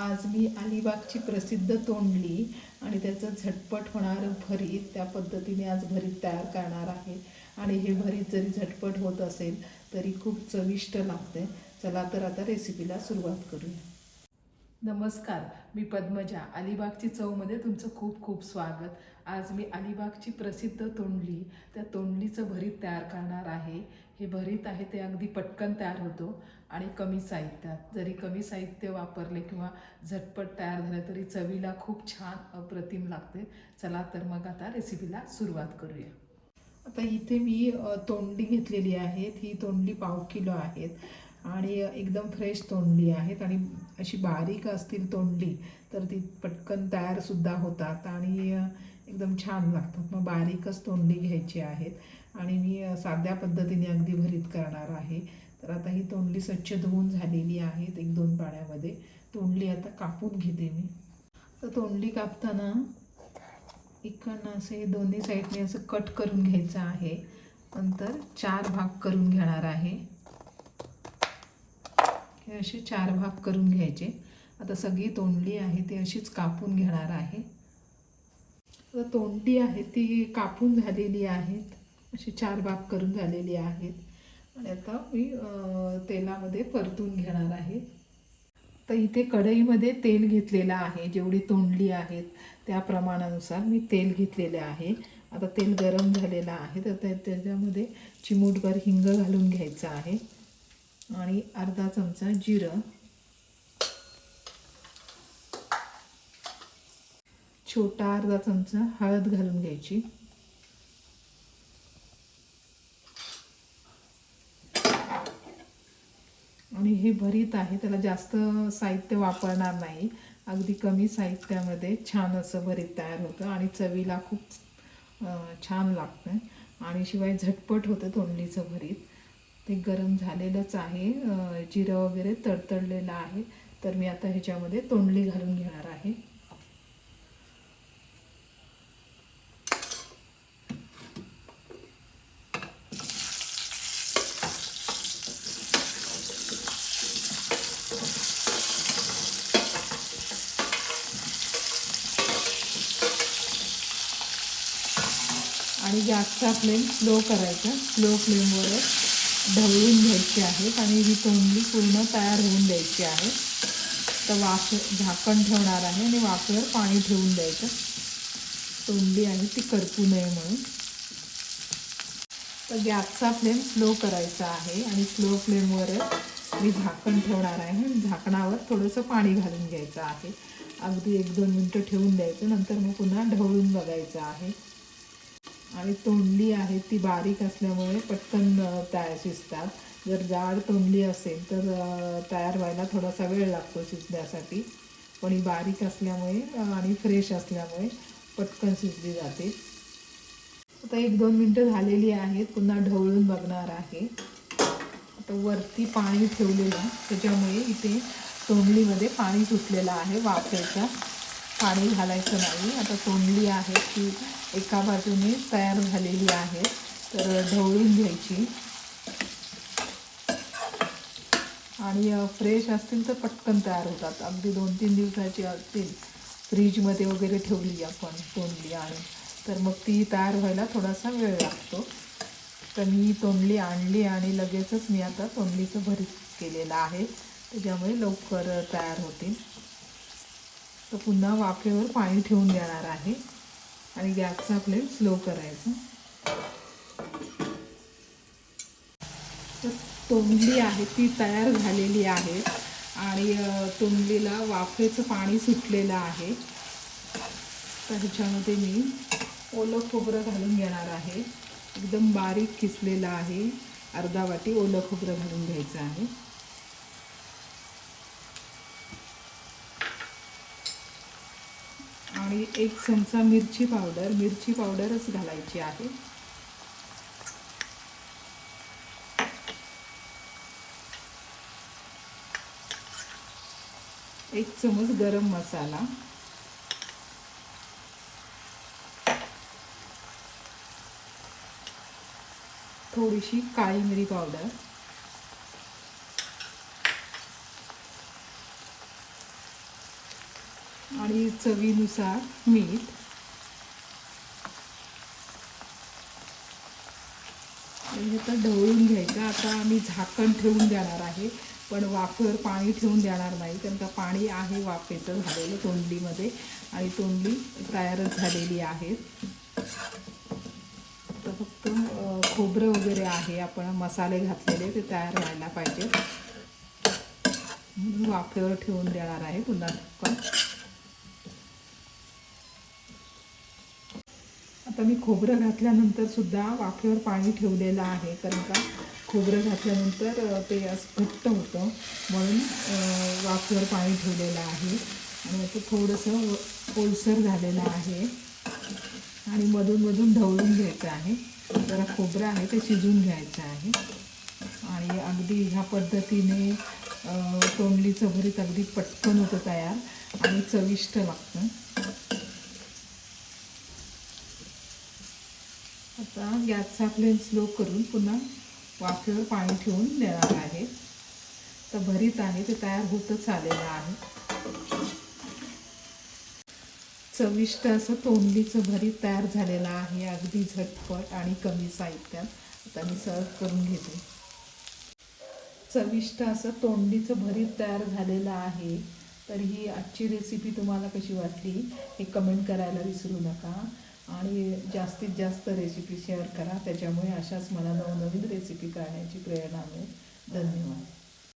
आज मी अलिबागची प्रसिद्ध तोंडली आणि त्याचं झटपट होणारं भरीत त्या पद्धतीने आज भरीत तयार करणार आहे. आणि हे भरीत जरी झटपट होत असेल तरी खूप चविष्ट लागते. चला तर आता रेसिपीला सुरुवात करूया. नमस्कार मी पद्मजा. अलिबागची चवमध्ये तुमचं खूप खूप स्वागत. आज मी अलिबागची प्रसिद्ध तोंडली. त्या तोंडलीचं भरीत तयार करणार आहे. हे भरीत आहे ते अगदी पटकन तयार होतो आणि कमी साहित्यात. जरी कमी साहित्य वापरले किंवा झटपट तयार झालं तरी चवीला खूप छान अप्रतिम लागते. चला तर मग आता रेसिपीला सुरुवात करूया. आता इथे मी तोंडली घेतलेली आहेत. ही तोंडली पाव किलो आहेत. आणि एकदम फ्रेश तोंडली आहेत आणि अशी बारीक असतील तोंडली तर ती पटकन तयारसुद्धा होतात आणि एकदम छान लागतात. मग बारीकच तोंडली घ्यायची आहेत आणि मी साध्या पद्धतीने अगदी भरीत करणार आहे. तर आता ही तोंडली स्वच्छ धुवून झालेली आहेत एक दोन पाण्यामध्ये. तोंडली आता कापून घेते मी. तर तोंडली कापताना इकडनं असे दोन्ही साईडने असं कट करून घ्यायचं आहे. नंतर चार भाग करून घेणार आहे. हे असे चार भाग करून घ्यायचे. आता सगळी तोंडली आहे ती अशीच कापून घेणार आहे. आता तोंडली आहे ती कापून झालेली आहेत. अशी चार भाग करून झालेली आहेत. आणि आता मी तेलामध्ये परतून घेणार आहे. तर इथे कढईमध्ये तेल घेतलेलं आहे जेवढी तोंडली आहेत त्या प्रमाणानुसार मी तेल घेतलेले आहे. आता तेल गरम झालेलं आहे तर त्या- त्याच्यामध्ये चिमूटभर हिंग घालून घ्यायचं आहे. आणि अर्धा चमचा जिरं. छोटा अर्धा चमचा हळद घालून घ्यायची. आणि हे भरीत आहे त्याला जास्त साहित्य वापरणार नाही. अगदी कमी साहित्यामध्ये छान असं भरीत तयार होतं आणि चवीला खूप छान लागतं. आणि शिवाय झटपट होतं तोंडलीचं भरीत. ते गरम झालेलंच आहे. जिरं वगैरे तडतडलेलं आहे. तर मी आता ह्याच्यामध्ये तोंडली घालून घेणार आहे. आणि गॅसचा फ्लेम स्लो करायचा. स्लो फ्लेमवरच ढवळून घ्यायची आहेत आणि ही तोंडली पूर्ण तयार होऊन द्यायची आहे. तर वाफ झाकण ठेवणार आहे आणि वाफेवर पाणी ठेवून द्यायचं. तोंडली आहे ती करपू नये म्हणून. तर गॅसचा फ्लेम स्लो करायचा आहे आणि स्लो फ्लेमवरच मी झाकण ठेवणार आहे. झाकणावर थोडंसं पाणी घालून घ्यायचं आहे. अगदी एक दोन मिनटं ठेवून द्यायचं. नंतर मग पुन्हा ढवळून बघायचं आहे. आणि तोंडली आहे ती बारीक असल्यामुळे पटकन तयार शिजतात. जर जाड तोंडली असेल तर तयार व्हायला थोडासा वेळ लागतो शिजण्यासाठी. पण ही बारीक असल्यामुळे आणि फ्रेश असल्यामुळे पटकन शिजली जाते. आता एक दोन मिनटं झालेली आहेत पुन्हा ढवळून बघणार आहे. आता वरती पाणी ठेवलेलं त्याच्यामुळे इथे तोंडलीमध्ये पाणी सुटलेलं आहे वाफेचं. पाणी घालायचं नाही. आता तोंडली आहे ती एका बाजूने तयार झालेली आहे. तर ढवळून घ्यायची. आणि फ्रेश असतील तर पटकन तयार होतात. अगदी दोन तीन दिवसाची असतील. फ्रीजमध्ये वगैरे ठेवली आपण तोंडली आणि तर मग ती तयार व्हायला थोडासा वेळ लागतो. तर मी तोंडली आणली आणि लगेचच मी आता तोंडलीचं भरीत केलेलं आहे. त्याच्यामुळे लवकर तयार होतील. तर पुन्हा वाफेवर पाणी ठेवून देणार आहे. आणि गॅसचा फ्लेम स्लो करायचा. तर तोंडली आहे ती तयार झालेली आहे. आणि तोंडलीला वाफेचं पाणी सुटलेलं आहे. तर ह्याच्यामध्ये मी ओलं खोबरं घालून घेणार आहे. एकदम बारीक किसलेलं आहे. अर्धा वाटी ओलं खोबरं घालून घ्यायचं आहे. आणि एक चमचा मिरची पावडर मिरची पावडरच घालायची आहे. एक चमच गरम मसाला. थोडीशी काळी मिरी पावडर. आणि चवीनुसार मीठ. आणि हे तर ढवळून घ्यायचं. आता आम्ही झाकण ठेवून देणार आहे पण वाफेवर पाणी ठेवून देणार नाही कारण का पाणी आहे वाफेचं झालेलं तोंडलीमध्ये. आणि तोंडली तयारच झालेली आहे. तर फक्त खोबरं वगैरे आहे. आपण मसाले घातलेले ते तयार व्हायला पाहिजे. म्हणून वाफेवर ठेवून देणार आहे पुन्हा ढक्कन आता मी खोबरं घातल्यानंतर सुद्धा वाफेवर पाणी ठेवलेलं आहे. कारण का खोबरं घातल्यानंतर ते असं घट्ट होतं. म्हणून वाफेवर पाणी ठेवलेलं आहे. आणि आता थोडंसं ओलसर झालेलं आहे. आणि मधून मधून ढवळून घ्यायचं आहे. जरा खोबरं आहे ते शिजून घ्यायचं आहे. आणि अगदी ह्या पद्धतीने तोंडली तोंडलीचं भरीत अगदी पटकन होतं तयार. आणि चविष्ट लागतं. आता गॅसचा फ्लेम स्लो करून पुन्हा वाफेवर पाणी ठेवून देणार आहे. तर भरीत आहे ते तयार होतच आलेलं आहे. चविष्ट असं तोंडलीचं भरीत तयार झालेलं आहे अगदी झटपट आणि कमी साहित्यात. आता मी सर्व करून घेते. चविष्ट असं तोंडलीचं भरीत तयार झालेलं आहे. तर ही आजची रेसिपी तुम्हाला कशी वाटली हे कमेंट करायला विसरू नका. आणि जास्तीत जास्त रेसिपी शेअर करा. त्याच्यामुळे अशाच मला नवनवीन रेसिपी करण्याची प्रेरणा मिळेल. धन्यवाद.